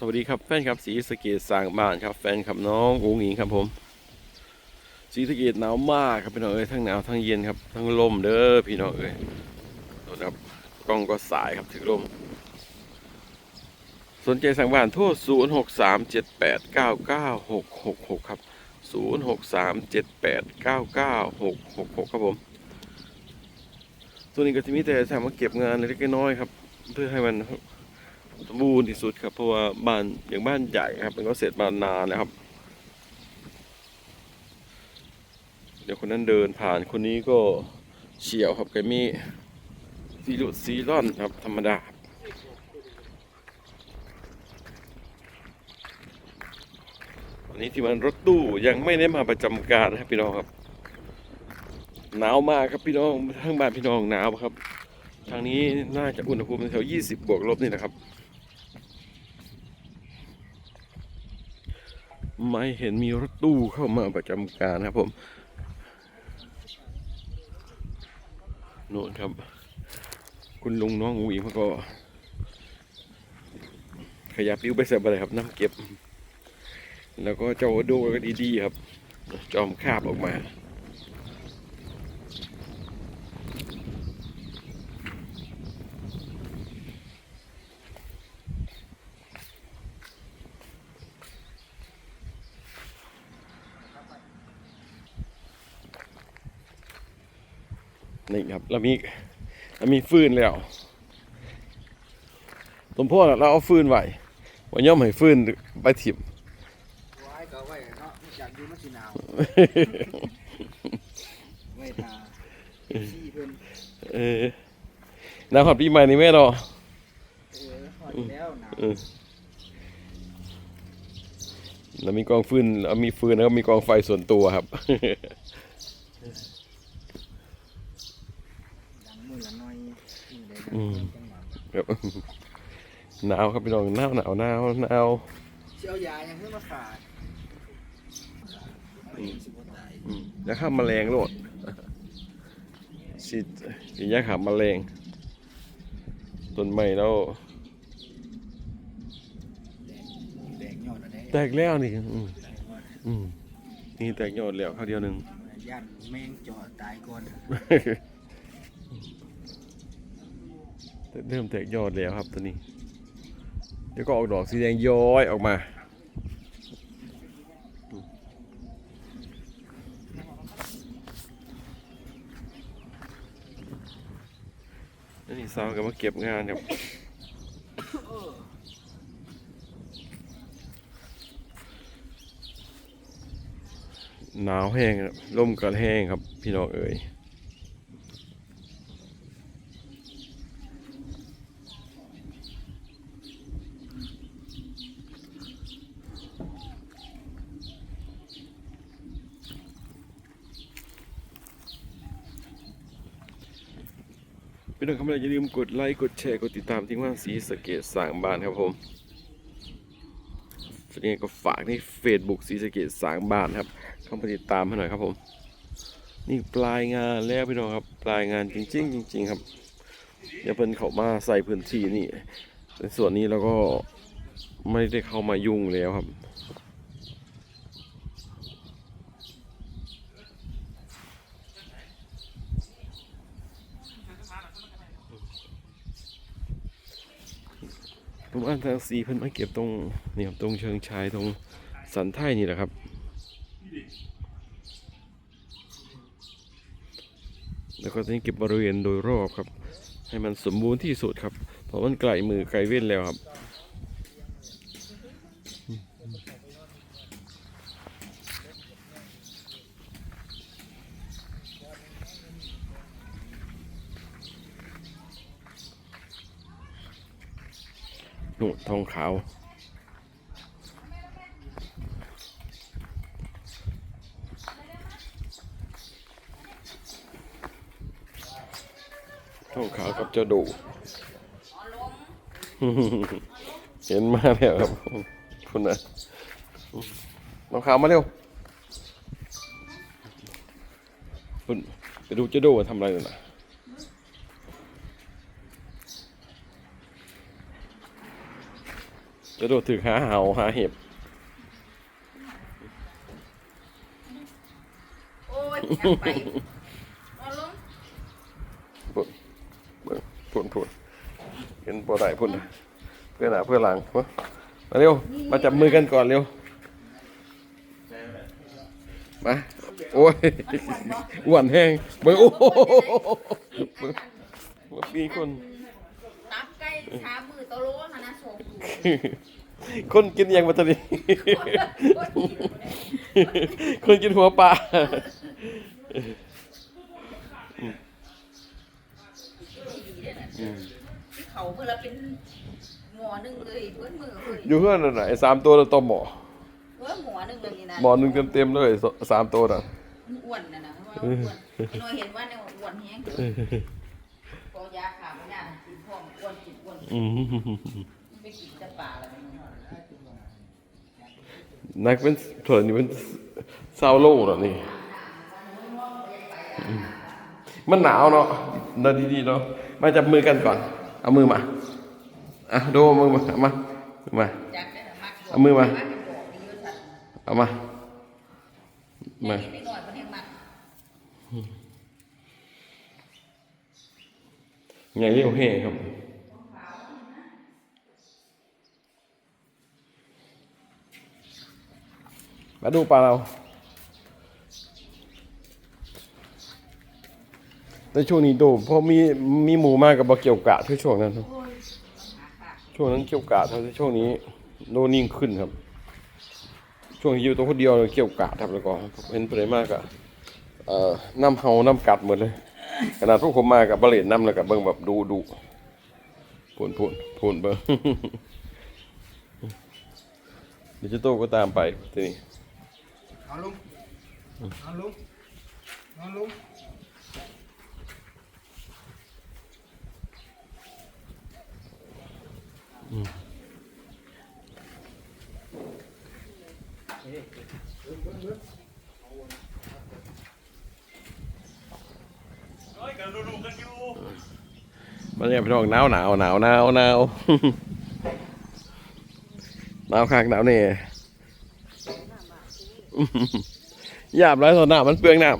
สวัสดีครับแฟนครับสีสะเกตสร้างบ้านครับ แฟนครับน้องอุ๋งอิงครับผมสีสะเกตหนาวมากครับพี่น้องเอ้ยทั้งหนาวทั้งเย็นครับทั้งลมเด้อพี่น้องเอ้ยโทษครับกล้องก็สายครับถึงลมสนใจสั่งบ้านโทร0 6 3 7 8 9 9 6 6 6 ครับ 0 6 3 7 8 9 9 6 6 6 ครับผม ตัวนี้ก็จะมีแต่สามารถเก็บงานเล็กน้อยครับ เพื่อให้มัน สมบูรณ์ที่สุดครับเพราะว่าบ้านอย่างบ้านใหญ่ครับ มันก็เสร็จมานานแล้วครับ เดี๋ยวคนนั้นเดินผ่านคนนี้ก็เฉียวครับแกมีซีรุซีร่อนครับ ธรรมดาวันนี้ที่มันรถตู้ยังไม่ได้มาประจำการนะครับพี่น้องครับหนาวมากครับพี่น้องทั้งบ้านพี่น้องหนาวครับทางนี้น่าจะอุณหภูมิแถว20 บวกลบนี่นะครับ ไม่เห็นมีรถตู้เข้ามาประจำการครับผมโน่นครับ คุณลุงน้องอูอีมาก็ ขยับปิ้วไปเสียบอะไรครับน้ำเก็บ แล้วก็เจ้าโดก็ดีๆครับ จอมคาบออกมา นี่ครับเรามีเรามีฟืนแล้วสมพ่อเราเอาฟืนไว้วันย่อมให้ฟืนไปถิ่มไว้ก็ไว้เนาะอยากอยู่มันสิหนาวไว้ทาซี่เพิ่นเออหน้าหอดปีใหม่นี่แม่รอเออฮอดอยู่แล้วหนาวเออเรามีกองฟืนเรามีฟืนแล้วก็มีกองไฟส่วนตัวครับ ดังมือละหน้อยมื อใดอืมจังหวะครับหนาวครับพี่น้องหนาวหนาวหนาวหนาวสิเอายายังเพิ่งมาฝากเอาเองสิบ่ตายอืมอย่าข้ามแมลงโลดสิสิอยาขาแมลงต้นไม้แล้วแดงยอดอะไรแตกแล้วนี่อืมอืมนี่แตกยอดแล้วข้าวเดียวหนึ่งย่านแมงจอดตายก่อน เริ่มแตกยอดแล้วครับตัวนี้ เดี๋ยวก็ออกดอกสีแดงย้อยออกมา นี่สาวก็มาเก็บงานครับหนาวแห้งรับลมก็แห้งครับ พี่น้องเอ๋ย พี่น้องครับอย่าลืมกดไลค์กดแชร์กดติดตามที่ว่านสีสะเกตสางบ้านครับผมส่วนนี้ก็ฝากในเฟซบุ๊กสีสะเกตสางบ้านครับเข้ามาติดตามให้หน่อยครับผม นี่ปลายงานแล้วพี่น้องครับปลายงานจริง ๆ จริง ๆ ครับอย่าเพิ่นเข้ามาใส่พื้นที่นี่ในส่วนนี้เราก็ไม่ได้เข้ามายุ่งแล้วครับ ผมอ่านทางสีเพิ่นมาเก็บตรงนี่ครับตรงเชิงชายตรงสันไทยนี่แหละครับแล้วก็จะเก็บบริเวณโดยรอบครับ ให้มันสมบูรณ์ที่สุดครับ เพราะมันไกลมือไกลเว้นแล้วครับ นู่นทองขาว ทองขาวกับเจ้าดูเห็นมาแล้วครับคุณนะทองขาวมาเร็วคุณไปดูเจ้าดูว่าทำอะไรอยู่นะ จะโดดถึกหาเหาหาเห็บ โอ้ยอยากไปนอนลงพุ่นเบิ่งพุ่นพุ่นเห็นบ่ได้พุ่นนะเพื่อนหน้าเพื่อนหลังมามาเร็ว มาจับมือกันก่อนเร็ว มา โอ้ยอ้วนแห้งเบิ่งโอ้โหเบิ่งว่ามีคน ตับใกล้ช้ามือโตโลหะนะ คนกินยังบัตรีคนกินหัวปลาเขาเมื่อเราเป็นหมอหนึ่งเลยเพื่อนมือเลยอยู่เพื่อนน่ะไอ้สามตัวน่ะต้มหมอเพื่อนหมอหนึ่งเลยนี่นะหมอหนึ่งเต็มๆเลยสสามตัวน่ะอ้วนนะนะเพราะว่าอ้วนไอ้น้อยเห็นว่าเนี่ยอ้วนแห้งพอยาขาไม่ได้กินพวกอ้วนกินอ้วน อืม ไม่กินจะป่าอะไรมัน นักเป็นเถินนี่เป็นซาโล่เหรอนี่ มันหนาวเนาะนาดีๆเนาะมาจับมือกันก่อน เอามือมาอะดูมือมาเอามาเอามาจักได้มักเอามือมา เอามามาไงมักใหญ่เรียวแห่ครับ มาดูปลาเรา แต่ช่วงนี้โดมเพราะมีมีหมูมากกับบะเกี่ยวกะช่วงนั้น ช่วงนั้นเกี่ยวกะแต่ช่วงนี้โดนิ่งขึ้นครับ ช่วงอยู่ตัวคนเดียวเลยเกี่ยวกะครับแล้วก็เห็นปเลยมากอะน้ำเฮาน้ำกัดหมดเลย ขนาดพวกผมมากับบะเลนน้ำแล้วกับเบิ่งแบบดูดูพูนพูนพูนเบิ่งดิจิโต้ก็ตามไปทีนี้ เอาลุงเอาลุงเอาลุงมันเนี่ยพี่น้องหนาวหนาวหนาวหนาวหนาวหนาวคักหนาวเนี่ย หยาบไรตอนหน้ามันเปลืองน้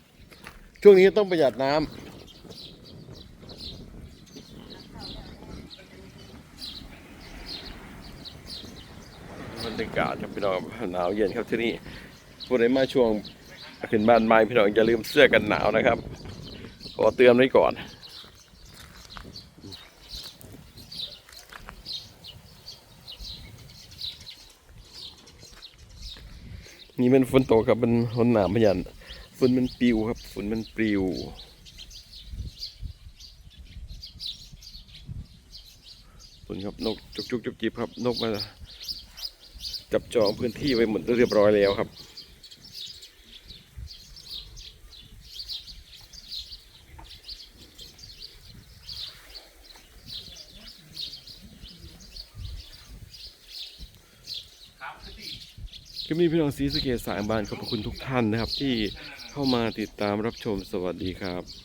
ำช่วงนี้ต้องประหยัดน้ำบรรยากาศครับพี่น้องหนาวเย็นครับที่นี่ผู้ใดมาช่วงขึ้นบ้านไม้พี่น้องอย่าลืมเสื้อกันหนาวนะครับ ขอเตือนไว้ก่อน นี่มันฝนตกครับมันฝนหนามพยันฝนมันปลิวครับฝนมันปลิวฝนครับนกจุกจุกจุกจีบครับนกมาจับจองพื้นที่ไว้หมดเรียบร้อยแล้วครับ ก็มีพี่น้องซีสเกตสายบานขอบพระคุณทุกท่านนะครับ ที่เข้ามาติดตามรับชมสวัสดีครับ